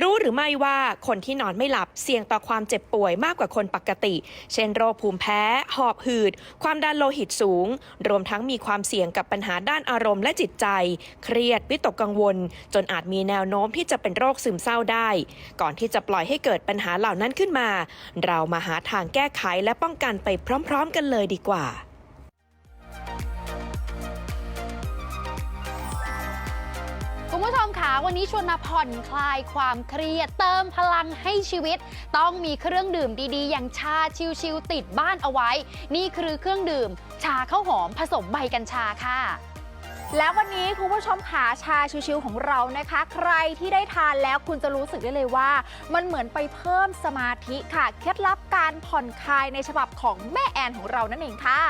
รู้หรือไม่ว่าคนที่นอนไม่หลับเสี่ยงต่อความเจ็บป่วยมากกว่าคนปกติ เช่นโรคภูมิแพ้ หอบหืด ความดันโลหิตสูง รวมทั้งมีความเสี่ยงกับปัญหาด้านอารมณ์และจิตใจ เครียดวิตกกังวล จนอาจมีแนวโน้มที่จะเป็นโรคซึมเศร้าได้ ก่อนที่จะปล่อยให้เกิดปัญหาเหล่านั้นขึ้นมา เรามาหาทางแก้ไขและป้องกันไปพร้อม ๆ กันเลยดีกว่า คุณผู้ชมคะวันนี้ชวนมาผ่อนคลายความเครียด เติมพลังให้ชีวิต ต้องมีเครื่องดื่มดีๆ อย่างชาชิลๆติดบ้านเอาไว้ นี่คือเครื่องดื่ม ชาข้าวหอมผสมใบกัญชาค่ะแล้ววันนี้คุณผู้ชมขาชาชิวๆของเรานะคะ ใครที่ได้ทานแล้วคุณจะรู้สึกได้เลยว่า มันเหมือนไปเพิ่มสมาธิค่ะ เคล็ดลับการผ่อนคลายในฉบับของแม่แอนของเรานั่นเองค่ะ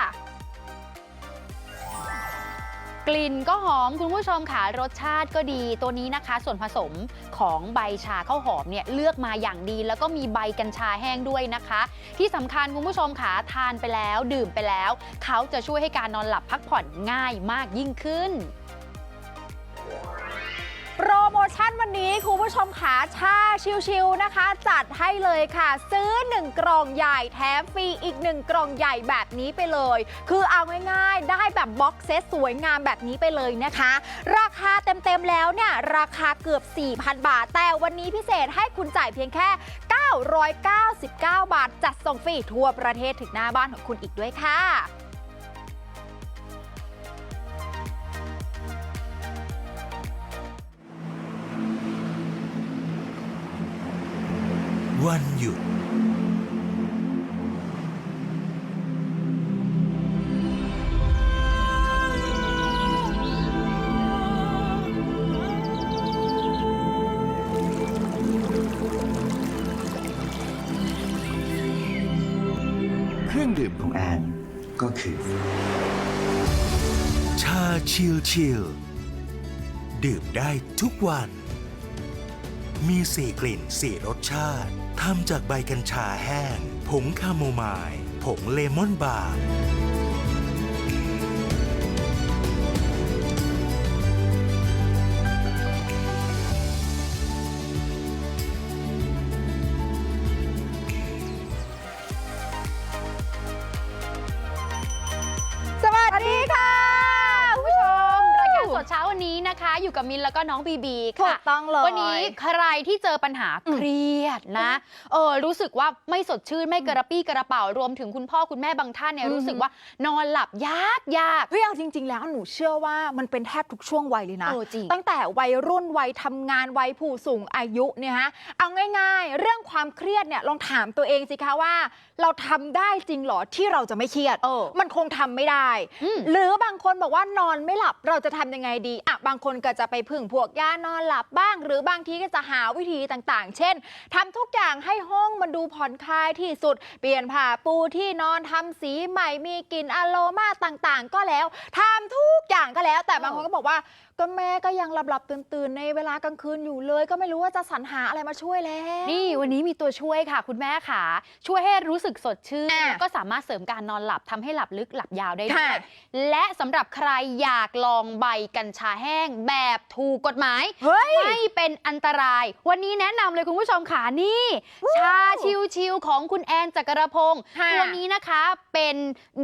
กลิ่นก็หอมคุณผู้ชมค่ะรสชาติก็ดีตัวนี้นะคะ ส่วนผสมของใบชาข้าวหอมเนี่ยเลือกมาอย่างดี แล้วก็มีใบกัญชาแห้งด้วยนะคะ ที่สำคัญคุณผู้ชมค่ะทานไปแล้วดื่มไปแล้ว เขาจะช่วยให้การนอนหลับพักผ่อนง่ายมากยิ่งขึ้น โปรโมชั่นวันนี้คุณผู้ชมขาชาชิวๆนะคะ จัดให้เลยค่ะ ซื้อ 1 กล่องใหญ่แถมฟรีอีก 1 กล่องใหญ่แบบนี้ไปเลย คือเอาง่ายๆ ได้แบบบ็อกเซตสวยงามแบบนี้ไปเลยนะคะ ราคาเต็มๆแล้วเนี่ย ราคาเกือบ 4,000 บาท แต่วันนี้พิเศษให้คุณจ่ายเพียงแค่ 999 บาท จัดส่งฟรีทั่วประเทศถึงหน้าบ้านของคุณอีกด้วยค่ะ วันหยุด เครื่องดื่มของแอนก็คือ ชาชิลชิลดื่มได้ทุกวัน มีสี่กลิ่นสี่รสชาติ ทำจากใบกัญชาแห้ง ผงคาโมไมล์ผงเลมอนบาร์ นะคะอยู่กับมินแล้วก็น้องบีบีถูค่ะกต้องเลย วันนี้ใครที่เจอปัญหาเครียดนะเออรู้สึกว่าไม่สดชื่นไม่กระปี้กระเป๋ารวมถึงคุณพ่อคุณแม่บางท่านเนี่ยอืมรู้สึกว่านอนหลับยากยากเฮ้ยเอาจริง ๆ แล้วหนูเชื่อว่ามันเป็นแทบทุกช่วงวัยเลยนะ เออจริง ตั้งแต่วัยรุ่นวัยทำงานวัยผู้สูงอายุเนี่ยฮะเอาง่าย ๆ เรื่องความเครียดเนี่ยลองถามตัวเองสิคะว่า เราทำได้จริงเหรอที่เราจะไม่เครียด เออ มันคงทำไม่ได้ อืม หรือบางคนบอกว่านอนไม่หลับเราจะทำยังไงดีอะบางคนก็จะไปพึ่งพวกยานอนหลับบ้าง หรือบางทีก็จะหาวิธีต่างๆ เช่นทำทุกอย่างให้ห้องมันดูผ่อนคลายที่สุด เปลี่ยนผ้าปูที่นอนทำสีใหม่มีกลิ่นอโลมาต่างๆ ก็แล้วทำทุกอย่างก็แล้ว แต่บางคนก็บอกว่า ก็แม่ก็ยังหลับๆตื่นๆ ในเวลากลางคืนอยู่เลย ก็ไม่รู้ว่าจะสรรหาอะไรมาช่วยแล้ว นี่วันนี้มีตัวช่วยค่ะ คุณแม่ค่ะ ช่วยให้รู้สึกสดชื่นอะแล้วก็สามารถเสริมการนอนหลับทำให้หลับลึกหลับยาวได้ด้วค่ะ ยและสำหรับใครอยากลองใบกัญชาแห้งแบบถูกกฎหมาย เฮ้ย ไม่เป็นอันตราย วันนี้แนะนำเลยคุณผู้ชมค่ะนี่ ชาชิวๆของคุณแอนจักรพงศ์ค่ะตัวนี้นะคะเป็น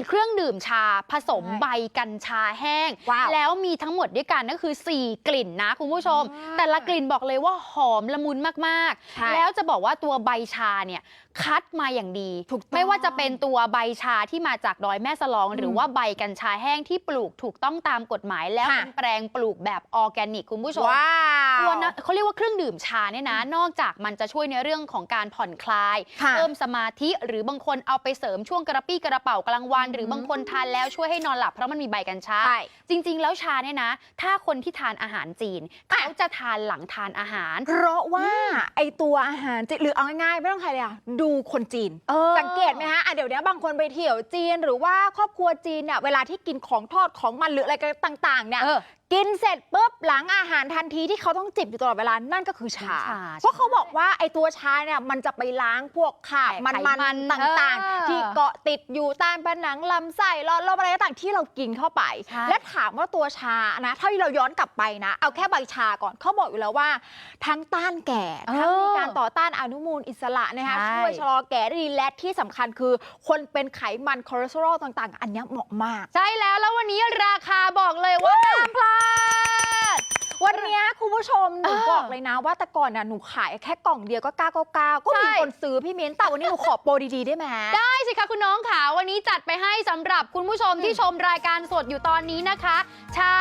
เครื่องดื่มชาผสมใช่ใบกัญชาแห้ง ว้าว แล้วมีทั้งหมดด้วยกันก็คือ 4 กลิ่นนะคุณผู้ชมอ่าแต่ละกลิ่นบอกเลยว่าหอมละมุนมากใช่ๆแล้วจะบอกว่าตัวใบชาเนี่ยคัดมาอย่างดีถูกต้องไม่ว่าจะเป็นตัวใบชาที่มาจากดอยแม่สลอง หรือว่าใบกัญชาแห้งที่ปลูกถูกต้องตามกฎหมาย แล้วค่ะเป็นแปลงปลูกแบบออร์แกนิกคุณผู้ชมว้าวตัวนะเขาเรียกว่าเครื่องดื่มชาเนี่ยนะ นอกจากมันจะช่วยในเรื่องของการผ่อนคลาย ค่ะเพิ่มสมาธิหรือบางคนเอาไปเสริมช่วงกระปี้กระเป๋ากลางวัน หรือบางคนทานแล้วช่วยให้นอนหลับเพราะมันมีใบกัญชา ใช่ จริง ๆ แล้วชาเนี่ยนะ ถ้าคนที่ทานอาหารจีน อะ เขาจะทานหลังทานอาหาร เพราะว่าไอตัวอาหารจีนหรือเอาง่ายๆไม่ต้องใครเลยอะดูคนจีน เออสังเกตไหมฮะอะเดี๋ยวนี้บางคนไปเที่ยวจีนหรือว่าครอบครัวจีนเนี่ยเวลาที่กินของทอดของมันหรืออะไรกันต่างๆเนี่ย เออ กินเสร็จปุ๊บหลังอาหารทันทีที่เขาต้องจิบอยู่ตลอดเวลานั่นก็คือชา ชาเพราะเขาบอกว่าไอ้ตัวชาเนี่ยมันจะไปล้างพวกขาบไขมันมัมันนต่างเออๆ ที่เกาะติดอยู่ตามผนังลำไส้หลอดลมอะไรต่างๆที่เรากินเข้าไป ใช่ และถามว่าตัวชานะถ้าเราย้อนกลับไปนะ เอาแค่ใบชาก่อนเขาบอกอยู่แล้วว่า ทั้งต้านแก่ทั้งมีการต่อต้านอนุมูลอิสระนะคะใช่ ช่วยชะลอแก่ได้ดีและที่สำคัญคือ คนเป็นไขมันคอเลสเตอรอลต่างๆ อันเนี้ยเหมาะมาก ใช่แล้วแล้ววันนี้ราคาบอกเลยว่าห้า มพลาด วันเนี้ยคุณผู้ชมหนูเออบอกเลยนะ ว่าแต่ก่อนน่ะหนูขายแค่กล่องเดียวก็999ก็มีใช่คนซื้อพี่มิ้นแต่วันนี้หนูขอโปรดีๆได้ไหมได้สิคะคุณน้องค่ะวันนี้จัดไปให้สำหรับคุณผู้ชมอืมที่ชมรายการสดอยู่ตอนนี้นะคะ ชา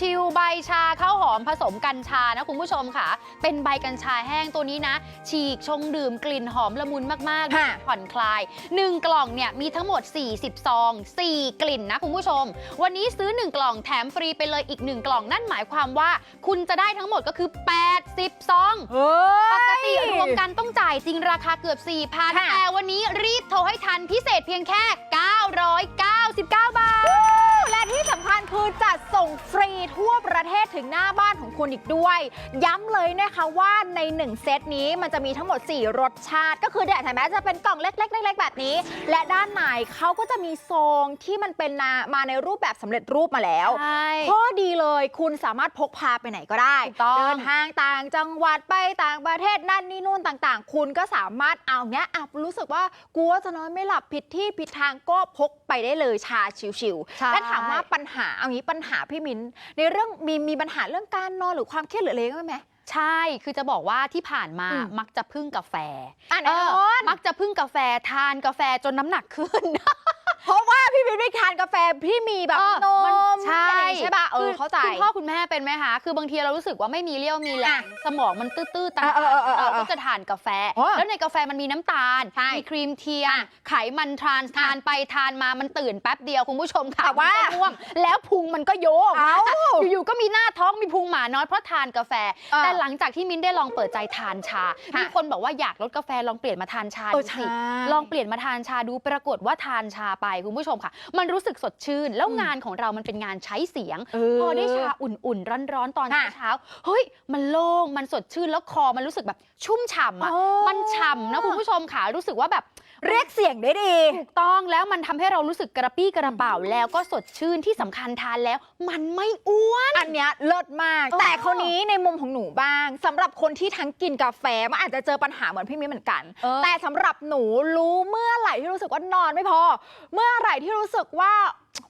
ชิวๆใบชาข้าวหอมผสมกัญชานะคุณผู้ชมค่ะ เป็นใบกัญชาแห้งตัวนี้นะ ฉีกชงดื่มกลิ่นหอมละมุนมากๆค่ะผ่อนคลาย 1 กล่องเนี่ยมีทั้งหมด 40ซอง4 กลิ่นนะคุณผู้ชม วันนี้ซื้อ 1 กล่องแถมฟรีไปเลยอีก 1 กล่องนั่นหมายความว่าคุณจะได้ทั้งหมดก็คือ 80 ซอง เฮ้ยปกติรวมกันต้องจ่ายจริงราคาเกือบ 4,000 ค่ะ แต่วันนี้รีบโทรให้ทันพิเศษเพียงแค่ 999 บาท และที่สำคัญคือจัด ส่งฟรีทั่วประเทศถึงหน้าบ้านของคุณอีกด้วย ย้ำเลยนะคะว่าใน 1 เซตนี้มันจะมีทั้งหมด 4 รสชาติ ก็คือเดี๋ยวถึงแม้จะเป็นกล่องเล็กๆๆๆแบบนี้ และด้านในเขาก็จะมีซองที่มันเป็นนามาในรูปแบบสำเร็จรูปมาแล้วใช่ข้อดีเลยคุณสามารถพกพาไปไหนก็ได้ถูกต้องเดินทางต่างจังหวัดไปต่างประเทศนั่นนี่นู่นต่างๆ คุณก็สามารถเอาเนี้ยอะรู้สึกว่ากลัวจะนอนไม่หลับผิดที่ผิดทางก็พกไปได้เลยชาชิวใช่ๆและถามว่าปัญหาเอางี้ปัญหาพี่มิ้นในเรื่องมีมีปัญหาเรื่องการนอนหรือความเครียดหรืออะไรก็ไหมใช่ คือจะบอกว่าที่ผ่านมาอืมมักจะพึ่งกาแฟอะแน่เอนออนมักจะพึ่งกาแฟทานกาแฟจนน้ำหนักขึ้น เพราะว่าพี่มิ้นไม่ทานกาแฟพี่มีแบบเออนมันมใช่อะไรอย่างงี้ใช่ป่ะเออเข้าใจคุณพ่อคุณแม่เป็นไหมคะคือบางทีเรารู้สึกว่าไม่มีเรี่ยวมีแรงอะสมองมันตื้อๆตันเออเออเออเออเราก็จะทานกาแฟอ๋อแล้วในกาแฟมันมีน้ำตาลใช่มีครีมเทียมอะไขมันทรานส์อะทานไปทานมามันตื่นแป๊บเดียวคุณผู้ชมค่ะแต่ว่านก็ง่วงแล้วพุงมันก็โยกเอ้าอยู่ๆก็มีหน้าท้องมีพุงหมาน้อยเพราะทานกาแฟเออแต่หลังจากที่มิ้นได้ลองเปิดใจทานชาค่ะมีคนบอกว่าอยากลดกาแฟลองเปลี่ยนมาทานชาเอดูอสิใช่ลองเปลี่ยนมาทานชาดูปรากฏว่าทานชาไปคุณผู้ชมค่ะ มันรู้สึกสดชื่น แล้วอืมงานของเรามันเป็นงานใช้เสียงเอพอได้ชาอุ่นๆ ร้อนๆ ตอนค่ะเช้าๆเฮ้ย มันโล่ง มันสดชื่น แล้วคอมันรู้สึกแบบชุ่มฉ่ำอะอ๋อมันฉ่ำนะคุณผู้ชมค่ะ รู้สึกว่าแบบ เรียกเสียงได้ดี ถูกต้องแล้วมันทำให้เรารู้สึกกระปี้กระเป๋าแล้วก็สดชื่นที่สำคัญทานแล้ว มันไม่อ้วน อันเนี้ยเลิศมาก เออแต่คราวนี้ในมุมของหนูบ้างสำหรับคนที่ทั้งกินกาแฟมันอาจจะเจอปัญหาเหมือนพี่มิ้นเหมือนกัน เออ แต่สำหรับหนูรู้เมื่อไหร่ที่รู้สึกว่านอนไม่พอ เมื่อไหร่ที่รู้สึกว่า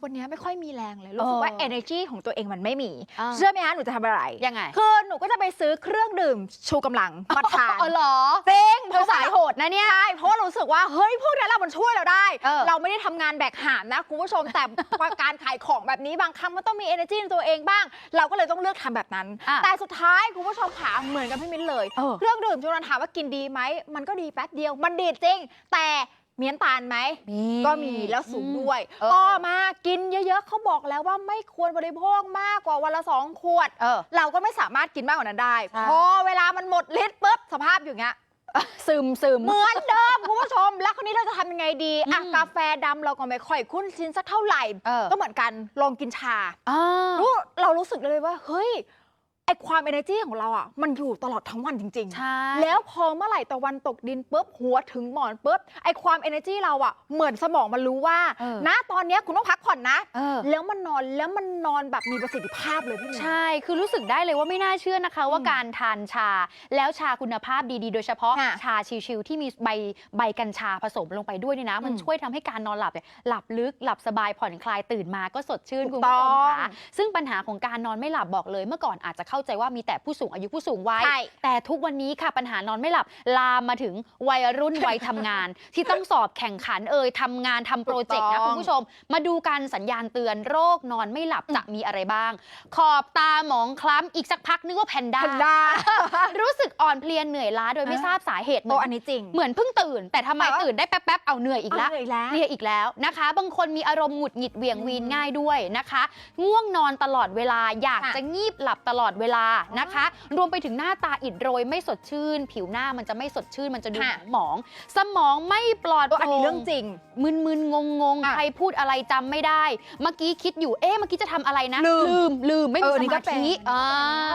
วันเนี้ยไม่ค่อยมีแรงเลยรู้สึกว่า energy ของตัวเองมันไม่มีอ่าเชื่อไหมคะหนูจะทำอะไรยังไง คือหนูก็จะไปซื้อเครื่องดื่มชูกำลังมาทานอ๋อเหรอจริงเธอสายโหดนะเนี่ยใช่เพราะว่ารู้สึกว่าเฮ้ยพวกนี้เรามันช่วยเราได้เออเราไม่ได้ทำงานแบกหามนะคุณผู้ชมแต่การขายของแบบนี้บางครั้งมันต้องมี energy ในตัวเองบ้าง เราก็เลยต้องเลือกทำแบบนั้นอะแต่สุดท้ายคุณผู้ชมขาเหมือนกับพี่มิ้นเลยเออเครื่องดื่มชูกำลังถามว่ากินดีไหมมันก็ดีแป๊บเดียวมันดีจริง แต่ มีน้ำตาลไหม ก็มีแล้วสูงด้วยเออต่อมากินเยอะๆเขาบอกแล้วว่าไม่ควรบริโภคมากกว่าวันละสองขวดเออเราก็ไม่สามารถกินมากกว่านั้นได้ใช่พอเวลามันหมดฤทธิ์ปุ๊บสภาพอย่างเงี้ยซึมซึมเหมือนเดิมคุณผู้ชม แล้วคนนี้เราจะทำยังไงดีอะอืมกาแฟดำเราก็ไม่ค่อยคุ้นชินสักเท่าไหร่เออก็เหมือนกันลองกินชาอ่ารู้เรารู้สึกเลยว่า เฮ้ย ไอความ energy ของเราอะมันอยู่ตลอดทั้งวันจริง ใช่ ๆ แล้วพอเมื่อไหร่ตะวันตกดินปุ๊บหัวถึงหมอนปุ๊บไอความ energy เราอะเหมือนสมองมันรู้ว่าเออ นะตอนเนี้ยคุณต้องพักผ่อนนะ เออ แล้วมันนอนแล้วมันนอนแบบมีประสิทธิภาพเลยพี่มิ้นใช่ คือรู้สึกได้เลยว่าไม่น่าเชื่อนะคะ ว่าการทานชาแล้วชาคุณภาพดีๆ โดยเฉพาะค่ะชาชิวๆที่มีใบใบกัญชาผสมลงไปด้วยเนี่ยนะ มันอืมช่วยทำให้การนอนหลับเนี่ยหลับลึกหลับสบายผ่อนคลายตื่นมาก็สดชื่นถูคุณกผู้ชมต้องค่ะซึ่งปัญหาของการนอนไม่หลับบอกเลย เมื่อก่อนอาจจะเข้าใจว่ามีแต่ผู้สูงอายุผู้สูงวัย ใช่ แต่ทุกวันนี้ค่ะปัญหานอนไม่หลับ ลามมาถึงวัยรุ่น วัยทำงาน ที่ต้องสอบแข่งขันเอ่ยทำงานทำโปรเจกต์นะถูกต้อง คุณผู้ชม มาดูกันสัญญาณเตือนโรคนอนไม่หลับจะมีอะไรบ้าง ขอบตาหมองคล้ำอีกสักพักนึกว่าแพนด้าแพนด้ารู้สึกอ่อนเพลียเหนื่อยล้าโดยไม่อ่าทราบสาเหตุเหโตมือนอันนี้จริงเหมือนเพิ่งตื่น แต่ทำไมแต่ว่าตื่นได้แป๊บๆเอาเหนื่อยอีกแล้วเอาเหนื่อยแล้ว เพลียอีกแล้วนะคะ บางคนมีอารมณ์หงุดหงิดเหวี่ยงวีนง่ายด้วยนะคะ ง่วงนอนตลอดเวลาอยากค่ะ จะงีบหลับตลอดเวลานะคะ รวมไปถึงหน้าตาอิดโรยไม่สดชื่น ผิวหน้ามันจะไม่สดชื่น มันจะดูค่ะหมอง สมองไม่ปลอดตัวอันนี้เรื่องจริง มึนมึนงงงๆ อะใครพูดอะไรจำไม่ได้ เมื่อกี้คิดอยู่เอ๊ะเมื่อกี้จะทำอะไรนะลืมลืมลืมไม่เอมีอสนี่ก็มาเป็นธิอ่า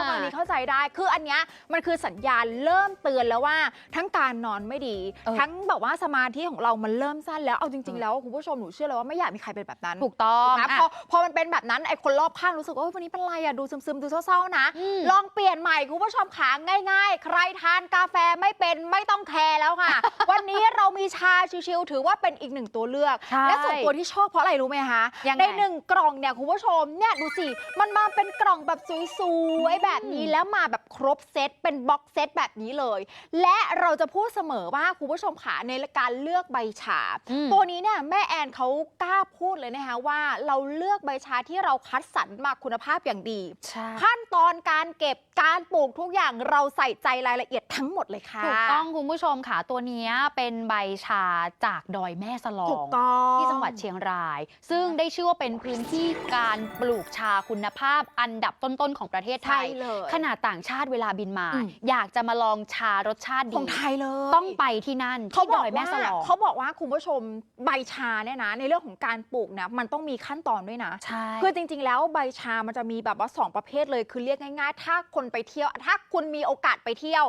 อันนี้เข้าใจได้ คืออันเนี้ยมันคือสัญญาณเริ่มเตือนแล้วว่าทั้งการนอนไม่ดี เออ ทั้งแบบว่าสมาธิของเรามันเริ่มสั้นแล้ว เอาจริง ๆ แล้วคุณผู้ชมหนูเชื่อเลยว่าไม่อยากมีใครเป็นแบบนั้นถูกต้องนะอะพอพอมันเป็นแบบนั้นไอ้คนรอบข้างรู้สึกว่าเฮ้ยวันนี้เป็นไรอะดูซึมๆดูเศร้าๆนะ อืมลองเปลี่ยนใหม่คุณผู้ชมขาง่าย ๆ ใครทานกาแฟไม่เป็นไม่ต้องแคร์แล้วค่ะ วันนี้เรามีชาชิวๆถือว่าเป็นอีกหนึ่งตัวเลือก ใช่และส่วนตัวที่ชอบเพราะอะไรรู้ไหมคะยังไงในหนึ่งกล่องเนี่ยคุณผู้ชมเนี่ยดูสิ มันมาเป็นกล่องแบบสวยๆแบบนี้แล้วมาแบบครบเซตเป็นบ็อกเซตแบบนี้เลย และเราจะพูดเสมอว่าคุณผู้ชมขาในการเลือกใบชา อืม ตัวนี้เนี่ยแม่แอนเขากล้าพูดเลยนะคะว่าเราเลือกใบชาที่เราคัดสรรมาคุณภาพอย่างดี ใช่ ขั้นตอนการเก็บการปลูกทุกอย่างเราใส่ใจรายละเอียดทั้งหมดเลยค่ะ ถูกต้องคุณผู้ชมค่ะ ตัวเนี้ยเป็นใบชาจากดอยแม่สลอถูงกต้องที่จังหวัดเชียงราย ซึ่งได้ชื่อว่าเป็นพื้นที่การปลูกชาคุณภาพอันดับต้นๆของประเทศไทใช่ยเลยขนาดต่างชาติเวลาบินมาอืมอยากจะมาลองชารสชาติขดีองไทยเลยต้องไปที่นั่นเขาที่บดอกอยแม่ว่าสลองเขาบอกว่าคุณผู้ชมใบชาเนี่ยนะ ในเรื่องของการปลูกเนี่ยมันต้องมีขั้นตอนด้วยนะใช่คือจริง ๆ แล้วใบชามันจะมีแบบว่า2ประเภทเลยคือเรียกง่ายๆ ถ้าคนไปเที่ยว ถ้าคุณมีโอกาสไปเที่ยว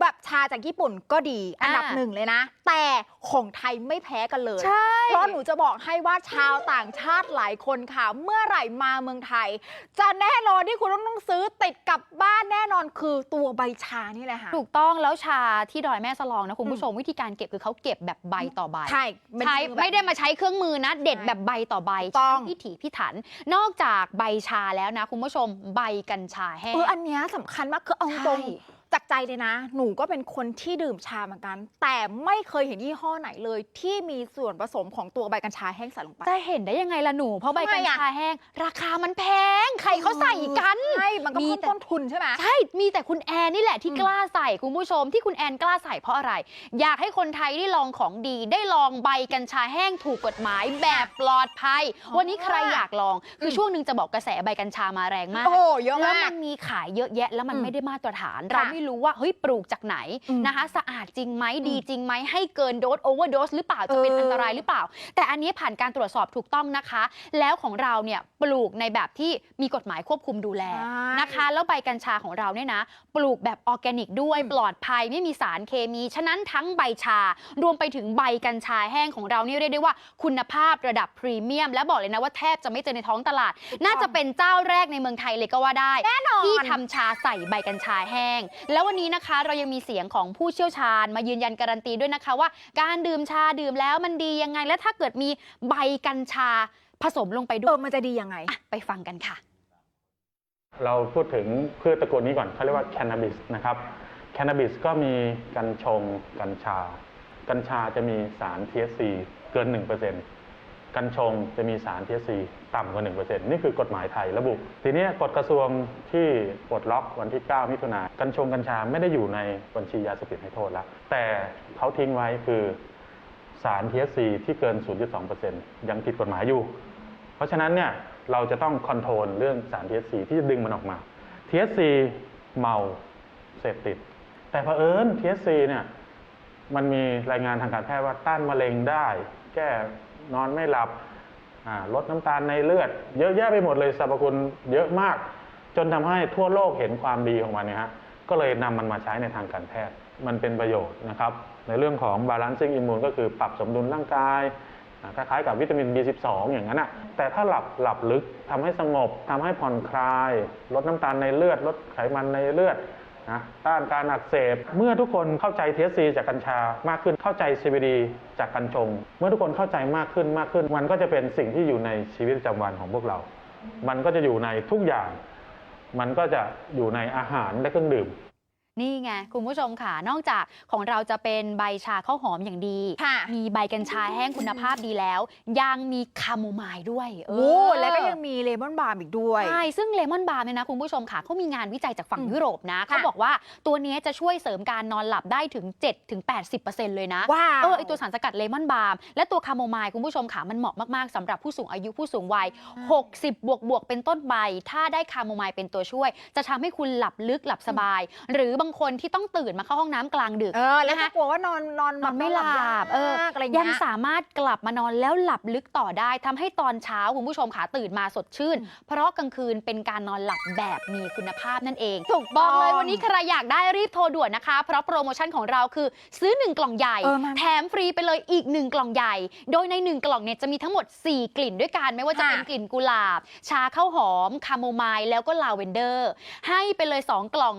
แบบชาจากญี่ปุ่นก็ดี อันดับอ่าหนึ่งเลยนะ แต่ของไทยไม่แพ้กันเลยใช่เพราะหนูจะบอกให้ว่าชาวต่างชาติหลายคนค่ะ เมื่อไหร่มาเมืองไทย จะแน่นอนที่คุณต้องซื้อติดกลับบ้านแน่นอนคือตัวใบชานี่แหละค่ะถูกต้องแล้วชาที่ดอยแม่สลองนะคุณผู้ชมวิธีการเก็บคือเขาเก็บแบบใบต่อใบใช่เป็นใช้มือแบบไม่ได้มาใช้เครื่องมือนะ เด็ดใช่แบบใบต่อใบถูกต้องใช้พิถีพิถัน นอกจากใบชาแล้วนะ คุณผู้ชมใบกัญชาแห้งเอออันเนี้ยสำคัญมากคือเอาตรงใช่ จากใจเลยนะ หนูก็เป็นคนที่ดื่มชาเหมือนกัน แต่ไม่เคยเห็นยี่ห้อไหนเลย ที่มีส่วนผสมของตัวใบกัญชาแห้งใส่ลงไป จะเห็นได้ยังไงล่ะหนู เพราะใบทำไมกัญอะชาแห้ง ราคามันแพง ใครเขาใส่กันใช่มันก็มีเพิ่มแต่ต้นทุนใช่ไหมใช่ มีแต่คุณแอนนี่แหละที่อืมกล้าใส่คุณผู้ชมที่คุณแอนกล้าใส่เพราะอะไร อยากให้คนไทยได้ลองของดี ได้ลองใบกัญชาแห้งถูกกฎหมายแบบปลอดภัย วันนี้ใครอยากลอง คือช่วงหนึ่งจะบอกกระแสใบกัญชามาแรงมาก โอ้เยอะแล้วมามักนมีขายเยอะแยะแล้วมันอืมไม่ได้มาตรฐานค่ะเราไม่รู้ว่าเฮ้ยปลูกจากไหนอืมนะคะ สะอาดจริงไหมอืมดีจริงไหมให้เกินโดสโอเวอร์โดสหรือเปล่าจะเป็นเอออัอันตรายหรือเปล่า แต่อันนี้ผ่านการตรวจสอบถูกต้องนะคะ แล้วของเราเนี่ยปลูกในแบบที่มีกฎหมายควบคุมดูแลใช่นะคะ แล้วใบกัญชาของเราเนี่ยนะปลูกแบบออร์แกนิกด้วยปลอดภัยไม่มีสารเคมี ฉะนั้นทั้งใบชารวมไปถึงใบกัญชาแห้งของเรานี่เรียกได้ว่าคุณภาพระดับพรีเมียม และบอกเลยนะว่าแทบจะไม่เจอในท้องตลาด น่าจะเป็นเจ้าแรกในเมืองไทยเลยก็ว่าได้แน่นอนที่ทำชาใส่ใบกัญชาแห้งแล้ววันนี้นะคะเรายังมีเสียงของผู้เชี่ยวชาญ มายืนยันการันตีด้วยนะคะว่า การดื่มชาดื่มแล้วมันดียังไง และถ้าเกิดมีใบกัญชาผสมลงไปด้เอวยอมันจะดียังไงอะไปฟังกันค่ะ เราพูดถึงพืชตระกูลนี้ก่อนเขาเรียกว่าแค n น a บิสนะครับแค n น a บิสก็มีกัญชงกัญชา กัญชาจะมีสาร THC เกิน 1% กัญชงจะมีสาร THC ต่ำกว่า 1%นี่คือกฎหมายไทยระบุ ทีนี้กฎกระทรวงที่ปลดล็อกวันที่ 9 มิถุนายนกัญชงกัญชาไม่ได้อยู่ในบัญชียาเสพติดให้โทษแล้ว แต่เขาทิ้งไว้คือสาร THC ที่เกิน 0.2%ยังผิดกฎหมายอยู่ เพราะฉะนั้นเนี่ยเราจะต้องคอนโทรลเรื่องสาร THC ที่จะดึงมันออกมา THC เมาเสพติด แต่เผอิญ THC เนี่ยมันมีรายงานทางการแพทย์ว่าต้านมะเร็งได้ แก้ นอนไม่หลับลดน้ำตาลในเลือด เยอะแยะไปหมดเลยสรรพคุณเยอะมาก จนทำให้ทั่วโลกเห็นความดีของมันเนี่ยฮะก็เลยนำมันมาใช้ในทางการแพทย์มันเป็นประโยชน์นะครับ ในเรื่องของ balancing immune ก็คือปรับสมดุลร่างกายคล้ายๆกับวิตามิน B12 อย่างนั้นอะแต่ถ้าหลับหลับลึกทำให้สงบทำให้ผ่อนคลาย ลดน้ำตาลในเลือด ลดไขมันในเลือด นะต้านการอักเสบ เมื่อทุกคนเข้าใจ THC จากกัญชามากขึ้นเข้าใจ CBD จากกัญชง เมื่อทุกคนเข้าใจมากขึ้นมากขึ้น มันก็จะเป็นสิ่งที่อยู่ในชีวิตประจำวันของพวกเรา มันก็จะอยู่ในทุกอย่าง มันก็จะอยู่ในอาหารและเครื่องดื่ม นี่ไง คุณผู้ชมค่ะ นอกจากของเราจะเป็นใบชาข้าวหอมอย่างดีค่ะมีใบกัญชาแห้งคุณภาพดีแล้ว ยังมีคาโมไมล์ด้วยเอโอ้อแล้วก็ยังมีเลมอนบาร์มอีกด้วย ใช่ ซึ่งเลมอนบาร์เนี่ยนะคุณผู้ชมค่ะเขามีงานวิจัยจากฝั่งอืมยุโรปนะเขาค่ะบอกว่าตัวเนี้ยจะช่วยเสริมการนอนหลับได้ถึง 7-80%เลยนะว้าวเออไอตัวสารสกัดเลมอนบาร์มและตัวคาโมไมล์คุณผู้ชมค่ะมันเหมาะมากๆสำหรับผู้สูงอายุผู้สูงวัย 60 บวกบวกๆเป็นต้นไปถ้าได้คาโมไมล์เป็นตัวช่วย จะทำให้คุณหลับลึกหลับสบาย หรือบางคนที่ต้องตื่นมาเข้าห้องน้ำกลางดึกเออแล้วนะคะก็กลัวว่านอนนอนนอนไม่หลับเอออะไรยัเงี้งยสามารถกลับมานอนแล้วหลับลึกต่อได้ทำให้ตอนเช้าคุณผู้ชมขาตื่นมาสดชื่น เพราะกลางคืนเป็นการนอนหลับแบบมีคุณภาพนั่นเองถูกบต้อองกเลยวันนี้ใครอยากได้รีบโทรด่วนนะคะ เพราะโปรโมชั่นของเราคือซื้อ 1 กล่องใหญ่เออมาแถมฟรีไปเลยอีก 1 กล่องใหญ่ โดยใน 1 กล่องเนี่ยจะมีทั้งหมด 4 กลิ่นด้วยกัน ไม่ว่าจะค่ะเป็นกลิ่นกุหลาบ ชาข้าวหอม คาโมไมล์แล้วก็ลาเวนเดอร์ ให้ไปเลย 2 กล่อง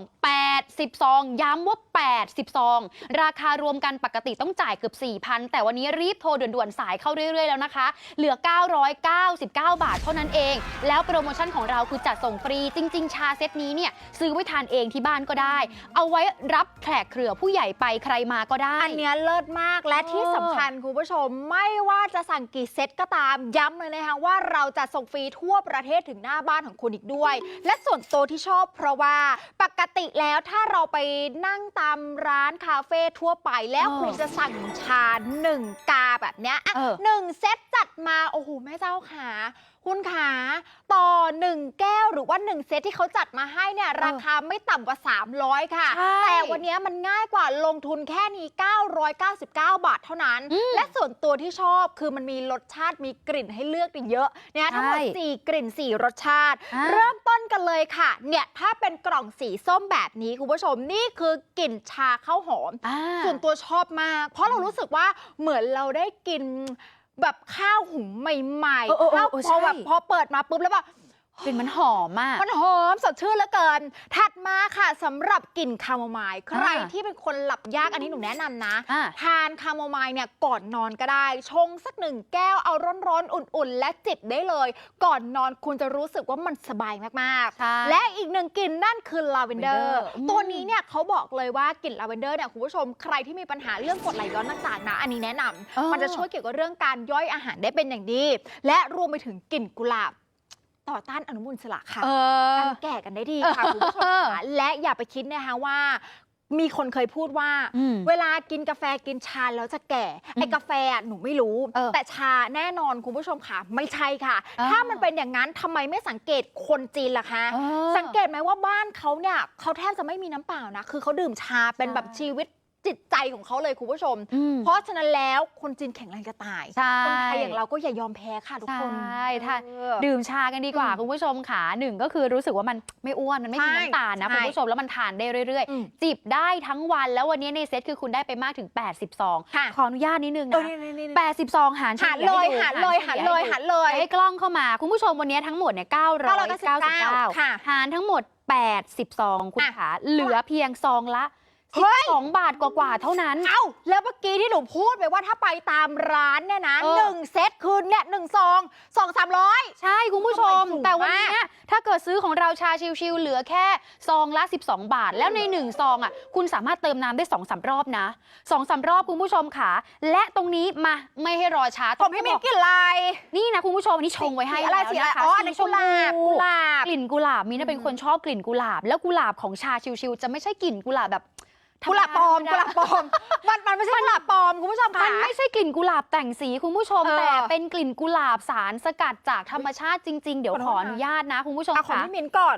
80ซอง ย้ำว่า 80 ซอง ราคารวมกันปกติต้องจ่ายเกือบ 4,000 แต่วันนี้รีบโทรด่วนๆ สายเข้าเรื่อยๆ แล้วนะคะ เหลือ 999 บาทเท่านั้นเอง แล้วโปรโมชั่นของเราคือจัดส่งฟรี จริง ๆ ชาเซตนี้เนี่ยซื้อไว้ทานเองที่บ้านก็ได้ เอาไว้รับแขกเครือผู้ใหญ่ไปใครมาก็ได้ อันเนี้ยเลิศมากและที่สำคัญคุณผู้ชมไม่ว่าจะสั่งกี่เซตก็ตามย้ำเลยนะคะว่าเราจะส่งฟรีทั่วประเทศถึงหน้าบ้านของคุณอีกด้วย และส่วนตัวที่ชอบเพราะว่าปกติแล้วถ้าเราไปนั่งตามร้านคาเฟ่ทั่วไปแล้วเออคุณจะสั่งชาหนึ่งกาแบบเนี้ยอะเออหนึ่งเซตจัดมา โอ้โห แม่เจ้าขา คุณขาต่อหนึ่งแก้วหรือว่าหนึ่งเซตที่เขาจัดมาให้เนี่ยราคาไม่ต่ำกว่า 300 ค่ะใช่แต่วันนี้มันง่ายกว่าลงทุนแค่นี้ 999 บาทเท่านั้นอืมและส่วนตัวที่ชอบคือมันมีรสชาติมีกลิ่นให้เลือกเยอะเนี่ยทั้งหมดใช่4กลิ่น 4 รสชาติอ่าเริ่มต้นกันเลยค่ะ เนี่ยถ้าเป็นกล่องสีส้มแบบนี้คุณผู้ชมนี่คือกลิ่นชาข้าวหอมอ่าส่วนตัวชอบมาก เพราะเรารู้สึกว่าเหมือนเราได้กิน แบบข้าวหุงใหม่เออเออเออข้าวเออพอแบบใช่พอเปิดมาปุ๊บแล้วแบบ กลิ่นมันหอมมากมันหอมสดชื่นเหลือเกิน ถัดมาค่ะสำหรับกลิ่นคาโมไมล์ใครอ่าที่เป็นคนหลับยากอันนี้หนูแนะนำนะอ่าทานคาโมไมล์เนี่ยก่อนนอนก็ได้ ชงสักหนึ่งแก้วเอาร้อนๆ อุ่นๆ และจิบได้เลย ก่อนนอนคุณจะรู้สึกว่ามันสบายมากใช่ๆและอีกหนึ่งกลิ่นนั่นคือลาเวนเดอร์อืมตัวนี้เนี่ยเขาบอกเลยว่ากลิ่นลาเวนเดอร์เนี่ยคุณผู้ชมใครที่มีปัญหาเรื่องกรดไหลย้อนต่างๆนะอันนี้แนะนำเออมันจะช่วยเกี่ยวกับเรื่องการย่อยอาหารได้เป็นอย่างดี และรวมไปถึงกลิ่นกุหลาบ ต่อต้านอนุมูลอิสระค่ะเออกันแก่กันได้ดีค่ะคุณผู้ชมค่ะและอย่าไปคิดนะคะว่า มีคนเคยพูดว่า อืมเวลากินกาแฟกินชาแล้วจะแก่ ไอ้กาแฟอะหนูไม่รู้ เออแต่ชาแน่นอนคุณผู้ชมค่ะ ไม่ใช่ค่ะ อ่า ถ้ามันเป็นอย่างนั้นทำไมไม่สังเกตคนจีนล่ะคะเออสังเกตไหมว่าบ้านเขาเนี่ยเขาแทบจะไม่มีน้ำเปล่านะ คือเขาดื่มชาเป็นใช่แบบชีวิต จิตใจของเขาเลยคุณผู้ชมอืมเพราะฉะนั้นแล้วคนจีนแข็งแรงจะตายใช่คนไทยอย่างเราก็อย่ายอมแพ้ค่ะทุกคนใช่ถ้าเออดื่มชากันดีกว่าอืมคุณผู้ชมค่ะหนึ่งก็คือรู้สึกว่ามันไม่อ้วนมันไม่มีใช่น้ำตาลนะใช่คุณผู้ชมแล้วมันทานได้เรื่อยอืมๆจิบได้ทั้งวันแล้ววันนี้ในเซตคือคุณได้ไปมากถึง80ซองค่ะขออนุญาตนิดนึงเออนะนี่นี่นี่80ซองหารเฉหันลี่ยเลยให้ดูหันเลยหันเลยฉหันเลยให้กล้องเข้ามาคุณผู้ชมวันนี้ทั้งหมดเนี่ย999ค่ะหารทั้งหมด80ซองคุณอะขาเหลือเพียงซองละ เฮ้ย12บาทกว่าๆเท่านั้น เอ้า แล้วเมื่อกี้ที่หนูพูดไปว่าถ้าไปตามร้านเนี่ยนะเออ หนึ่งเซตคืนเนี่ยหนึ่งซองสองสามร้อย ใช่ คุณผู้ชม ทำไมถูกแต่วันเนี้มายกถ้าเกิดซื้อของเราชาชิวๆเหลือแค่ซองละ 12 บาท แล้วใน 1 ซองอะคุณสามารถเติมน้ำได้2อสรอบนะ2อสารอบคุณผู้ชมค่ะ และตรงนี้มาไม่ให้รอช้าผมพี่มีบอกกลิ่นลาย นี่นะคุณผู้ชมอันนี่ชงไว้ให้สีอะไรแล้วสีอะไรนะคะอ๋ออันนี้สีชกุมหลาบพูกุหลาบ กลิ่นกุหลาบมีนะเป็นคนชอบกลิ่นกุหลาบ แล้วกุหลาบของชาชิวๆจะไม่ใช่กลิ่นกุหลาบแบบธรร กุมหดาลาบปลอมธรกุรหดาลาบปลอม มันมันไม่ใช่กุหลาบปลอมคุณผู้ชมมัค่ะนไม่ใช่กลิ่นกุหลาบแต่งสีคุณผู้ชม เออ แต่เป็นกลิ่นกุหลาบสารสกัดจากธรรมชาติจริง ๆ เดี๋ยวขอขโทษอนะอนุญาตนะคุณผู้ชมเอาของค่ะพี่มินก่อน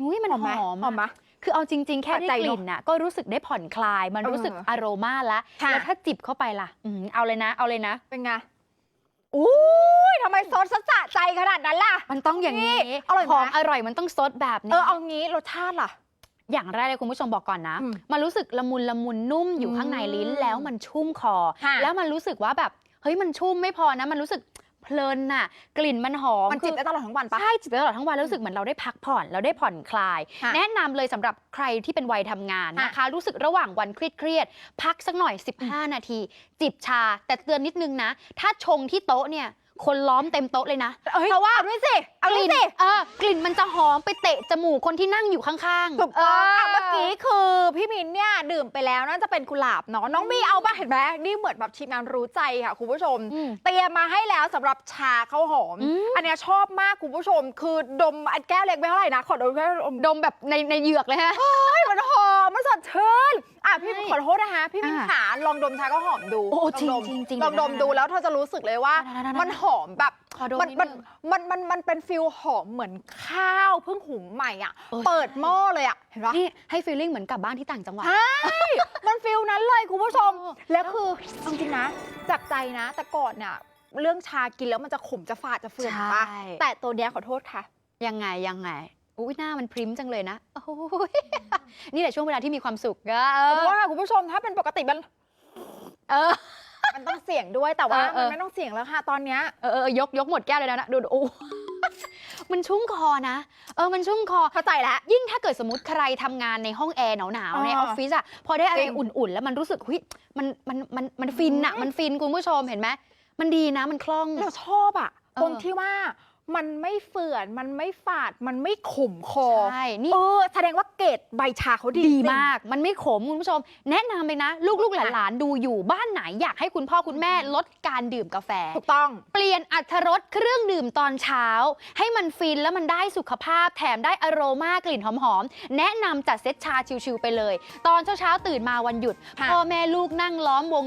นุ้ยมันหอมหอมไหมอะคือเอาจริง ๆ แค่ได้ปัจจัยกเนอะลิ่นน่ะก็รู้สึกได้ผ่อนคลาย มันรู้สึกเอออโรมาแล้วค่ะ แล้วถ้าจิบเข้าไปล่ะอืมเอาเลยนะ เอาเลยนะ เป็นไงอุ้ยทำไมซดซะสะใจขนาดนั้นล่ะ มันต้องอย่างนี้นี่อร่อยไหม ของอร่อยมันต้องซดแบบเอนี้อเอางี้รสชาติล่ะ อย่างแรกเลยคุณผู้ชมบอกก่อนนะอืมมันรู้สึกละมุนละมุนนุ่มอยู่ข้างในลิ้นอืมแล้วมันชุ่มคอค่ะแล้วมันรู้สึกว่าแบบเฮ้ยมันชุ่มไม่พอนะ มันรู้สึกเพลินน่ะ กลิ่นมันหอมมันจิบคือได้ตลอดทั้งวันปะใช่จิบไปตลอดทั้งวันแล้วรู้สึกเหมือนเราได้พักผ่อนเราได้ผ่อนคลายค่ะแนะนำเลยสำหรับใครที่เป็นวัยทำงานค่ะนะคะ รู้สึกระหว่างวันเครียดๆพักสักหน่อย 15 นาที จิบชา แต่เตือนนิดนึงนะ ถ้าชงที่โต๊ะเนี่ย คนล้อมเต็มโต๊ะเลยนะ เอ้ยเพราะว่าเอาด้วยสิเอากด้วยลิ่นสิ เออกลิ่นมันจะหอมไปเตะจมูกคนที่นั่งอยู่ข้างๆถูกต้องเอะเมื่อกี้คือพี่มินเนี่ยดื่มไปแล้วน่าจะเป็นกุหลาบเนาะน้องมีเอาบ้างเห็นไหมนี่เหมือนแบบทีมงานรู้ใจค่ะ คุณผู้ชม อืม เตรียมมาให้แล้วสำหรับชาข้าวหอมอืมอันเนี้ยชอบมากคุณผู้ชม คือดมอันแก้วเล็กไม่เท่าไหร่นะ ขอดมแค่ดมดมแบบในในเหยือกเลยฮะ เฮ้ยมันหอม มันสดชื่น อะ พี่ใช่ขอโทษนะคะ พี่มินอะขาลองดมชาข้าวหอมดูโอ้จริงลอดมจริงจริงลองดมเดี๋ยวนะดูแล้วเธอจะรู้สึกเลยว่า ได้ๆๆๆ มันหอมแบบขอดมมันนิดมันนึงมันมันมันเป็นฟิลหอมเหมือนข้าวเพิ่งหุงใหม่อะ เออ เปิดหม้อเลยอะ เห็นปะนี่ให้ฟีลลิ่งเหมือนกลับบ้านที่ต่างจังหวัด ใช่มันฟิลนั้นเลยคุณผู้ชมโอ้แล้วคือเอาจริงนะ จากใจนะ แต่ก่อนเนี่ยเรื่องชากินแล้วมันจะขมจะฝาดจะเฟื่อนใช่ปะแต่ตัวเนี้ยขอโทษค่ะ ยังไงยังไงอุ้ยหน้ามันพริ้มจังเลยนะโอ้ยนี่แหละช่วงเวลาที่มีความสุขอะขอโทษค่ะคุณผู้ชมถ้าเป็นปกติมัน เออ มันต้องเสี่ยงด้วยแต่ว่าเออเอมันอ ไม่ต้องเสี่ยงแล้วค่ะ ตอนเนี้ยเออเออยกยกหมดแก้วเลยนะดูดูโอ้ มันชุ่มคอนะ เออมันชุ่มคอ เข้าใจแล้ว ยิ่งถ้าเกิดสมมติใครทำงานในห้องแอร์หนาวๆในออ่าอฟฟิศอะพอได้อะไรจริงอุ่นๆ แล้วมันรู้สึกเฮ้ยมันมันมันมันฟินอะอืม มันฟินคุณผู้ชมเห็นไหมมันดีนะมันคล่อง เราชอบอะเออ ตรงที่ว่า มันไม่เฟื่อน มันไม่ฝาด มันไม่ขมคอใช่นี่เออแสดงว่าเกรดใบชาเขาดีดีจริงมาก มันไม่ขมคุณผู้ชม แนะนำเลยนะ ลูกๆหลานๆดูอยู่บ้านไหนอยากให้คุณพ่อคุณแม่ลดการดื่มกาแฟ ถูกต้อง เปลี่ยนอัตรรสเครื่องดื่มตอนเช้า ให้มันฟินแล้วมันได้สุขภาพ แถมได้อโรมากลิ่นหอมๆ แนะนำจัดเซตชาชิวๆไปเลย ตอนเช้าๆตื่นมาวันหยุดค่ะพ่อแม่ลูกนั่งล้อมวง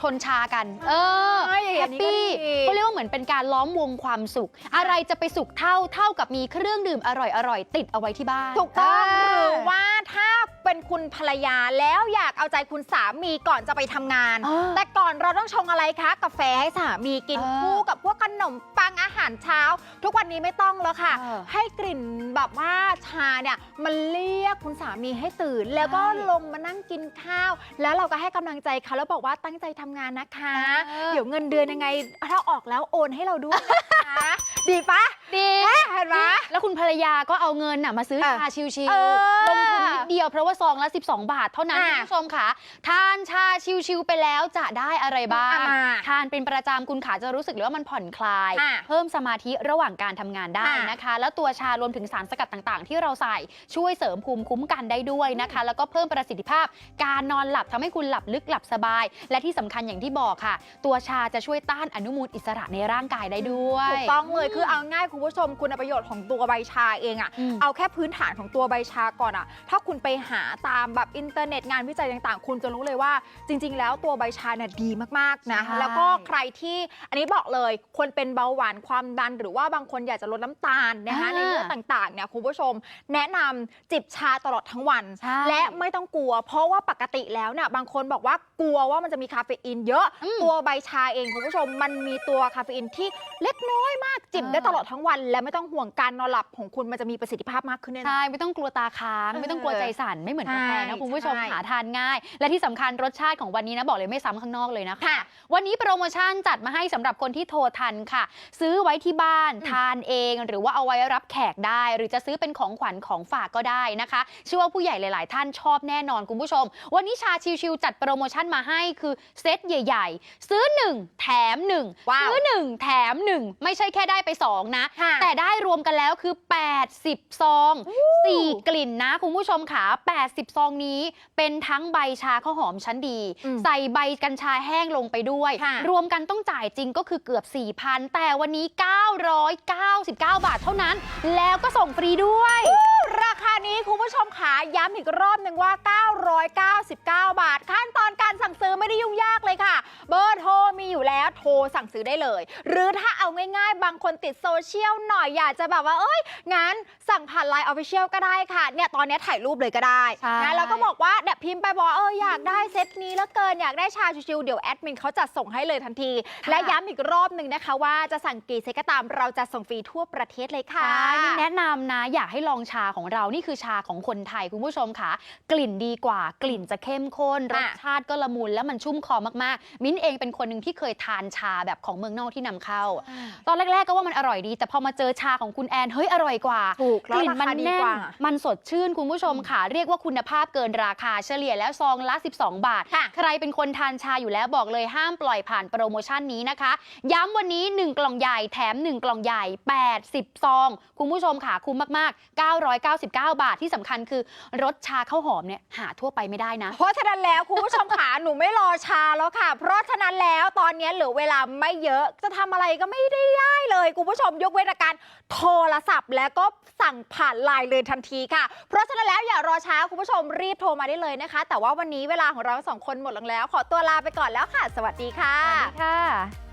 ชนชากัน เออใช่อย่างแฮปนี้ก็ปี้ดี เขาเรียกว่าเหมือนเป็นการล้อมวงความสุข อะไรจะไปสุขเท่าเท่ากับมีเครื่องดื่มอร่อยๆติดเอาไว้ที่บ้านถูกต้องเหรือว่าถ้าเป็นคุณภรรยาแล้วอยากเอาใจคุณสามีก่อนจะไปทำงาน เออ แต่ก่อนเราต้องชงอะไรคะ กาแฟให้สามีกินเออคู่กับพวกขนมปังอาหารเช้า ทุกวันนี้ไม่ต้องแล้วค่ะ เออให้กลิ่นแบบว่าชาเนี่ย มันเรียกคุณสามีให้ตื่น แล้วก็ใช่ ลงมานั่งกินข้าว แล้วเราก็ให้กำลังใจเขาแล้วบอกว่าตั้งใจทำงานนะคะเออเดี๋ยวเงินเดือนยังไง ถ้าออกแล้วโอนให้เราด้วยนะคะ ดีปะ ดีเห็นไหมแล้วคุณภรรยาก็เอาเงินน่ะมาซื้อเออชาชิวเออๆลงทุนนิดเดียวเพราะว่าซองละ 12 บาทเท่านั้นอะคุณผู้ชมค่ะ ทานชาชิวๆไปแล้วจะได้อะไรบ้าง อะมาทานเป็นประจำคุณขาจะรู้สึกเลยว่ามันผ่อนคลาย อะเพิ่มสมาธิระหว่างการทำงานได้อะ นะคะ แล้วตัวชารวมถึงสารสกัดต่างๆ ที่เราใส่ช่วยเสริมภูมิคุ้มกันได้ด้วยนะคะ แล้วก็เพิ่มประสิทธิภาพ การนอนหลับทำให้คุณหลับลึกหลับสบาย และที่สำคัญอย่างที่บอกค่ะ ตัวชาจะช่วยต้านอนุมูลอิสระในร่างกายได้ด้วย ถูกต้องเลยคือเอาง่ายคุณผู้ชมคุณประโยชน์ของตัวใบชาเองอะอืมเอาแค่พื้นฐานของตัวใบชาก่อนอะถ้าคุณไปหาตามแบบอินเทอร์เน็ตงานวิจัยต่างๆ คุณจะรู้เลยว่า จริง ๆ แล้วตัวใบชาเนี่ยดีมากๆนะใช่แล้วก็ใครที่อันนี้บอกเลยคนเป็นเบาหวานความดัน หรือว่าบางคนอยากจะลดน้ำตาลนะคะในเลือดต่างๆเนี่ยคุณผู้ชม แนะนำจิบชาตลอดทั้งวันใช่และไม่ต้องกลัว เพราะว่าปกติแล้วเนี่ยบางคนบอกว่ากลัวว่ามันจะมีคาเฟอีนเยอะอืมตัวใบชาเองคุณผู้ชมมันมีตัวคาเฟอีนที่เล็กน้อยมากจิบเออได้ตลอดทั้งวันและไม่ต้องห่วงการนอนหลับของคุณมันจะมีประสิทธิภาพมากขึ้นแน่นอน ใช่ ไม่ต้องกลัวตาค้างเออไม่ต้องกลัวใจสั่นไม่เหมือนกาแฟใช่นะคุณผู้ชมใช่หาทานง่าย และที่สำคัญรสชาติของวันนี้นะบอกเลยไม่ซ้ำข้างนอกเลยนะคะค่ะวันนี้โปรโมชั่นจัดมาให้สำหรับคนที่โทรทันค่ะ ซื้อไว้ที่บ้านอืมทานเอง หรือว่าเอาไว้รับแขกได้ หรือจะซื้อเป็นของขวัญของฝากก็ได้นะคะเชื่อว่าผู้ใหญ่หลาย ๆ ท่านชอบแน่นอนคุณผู้ชม วันนี้ชาชิวๆจัดโปรโมชั่นมาให้คือเซตใหญ่ ๆ ซื้อ 1 แถม1ว้าวซื้อ1แถม1 ไม่ใช่แค่ได้ไป 2นะค่ะแต่ได้รวมกันแล้วคือ 80 ซอง 4 กลิ่นนะ คุณผู้ชมค่ะ 80 ซองนี้เป็นทั้งใบชาข้าวหอมชั้นดีอืมใส่ใบกัญชาแห้งลงไปด้วยค่ะรวมกันต้องจ่ายจริงก็คือเกือบ 4,000 แต่วันนี้ 999 บาทเท่านั้น แล้วก็ส่งฟรีด้วย ราคานี้คุณผู้ชมขาย้ำอีกรอบหนึ่งว่า 999 บาท ขั้นตอนการสั่งซื้อไม่ได้ยุ่งยากเลยค่ะ เบอร์โทรมีอยู่แล้วโทรสั่งซื้อได้เลย หรือถ้าเอาง่ายๆ บางคนติดโซเชียลหน่อยอยากจะแบบว่าเอ้ยงั้นสั่งผ่านไลน์ออฟฟิเชียลก็ได้ค่ะเนี่ยตอนนี้ถ่ายรูปเลยก็ได้ใช่นะแล้วก็บอกว่าเนี่ยพิมพ์ไปบอกว่าเอออยากได้เซตนี้แล้วเกินอยากได้ชาชิวๆเดี๋ยวแอดมินเขาจัดส่งให้เลยทันที และย้ำอีกรอบหนึ่งนะคะว่าจะสั่งกี่เซตก็ตามเราจะส่งฟรีทั่วประเทศเลยค่ะใช่นี่แนะนำนะอยากให้ลองชาของเรานี่คือชาของคนไทยคุณผู้ชมค่ะ กลิ่นดีกว่ากลิ่นจะเข้มข้นรสค่ะชาติก็ละมุนแล้วมันชุ่มคอมากๆ มิ้นเองเป็นคนหนึ่งที่เคยทานชชาแบบของเมืองนอกที่นำเข้า ตอนแรก ๆก็ว่ามันอร่อยดี แต่พอมาเจอชาของคุณแอนเฮ้ยอร่อยกว่าถูกกลิ่นมันแล้วราคาดีแน่กนว่ามันสดชื่นคุณผู้ชมค่ะ เรียกว่าคุณภาพเกินราคาเฉลี่ยแล้วซองละ 12 บาทค่ะใครเป็นคนทานชาอยู่แล้วบอกเลยห้ามปล่อยผ่านโปรโมชั่นนี้นะคะ ย้ำวันนี้ 1 กล่องใหญ่แถม 1 กล่องใหญ่ 80 ซอง คุณผู้ชมค่ะคุ้มมากๆ 999 บาทที่สำคัญคือรสชาข้าวหอมเนี่ยหาทั่วไปไม่ได้นะ เพราะฉะนั้นแล้วคุณผู้ชมขาหนูไม่รอช้าแล้วค่ะ เพราะฉะนั้นแล้วตอนนี้เหลือเวลาไม่เยอะจะทำอะไรก็ไม่ได้ได้เลยคุณผู้ชมยกเว้นอาการโทรศัพท์ แล้วก็สั่งผ่านไลน์เลยทันทีค่ะ เพราะฉะนั้นแล้วอย่ารอช้าคุณผู้ชมรีบโทรมาได้เลยนะคะ แต่ว่าวันนี้เวลาของเราสองคนหมดลงแล้ว ขอตัวลาไปก่อนแล้วค่ะ สวัสดีค่ะสวัสดีค่ะ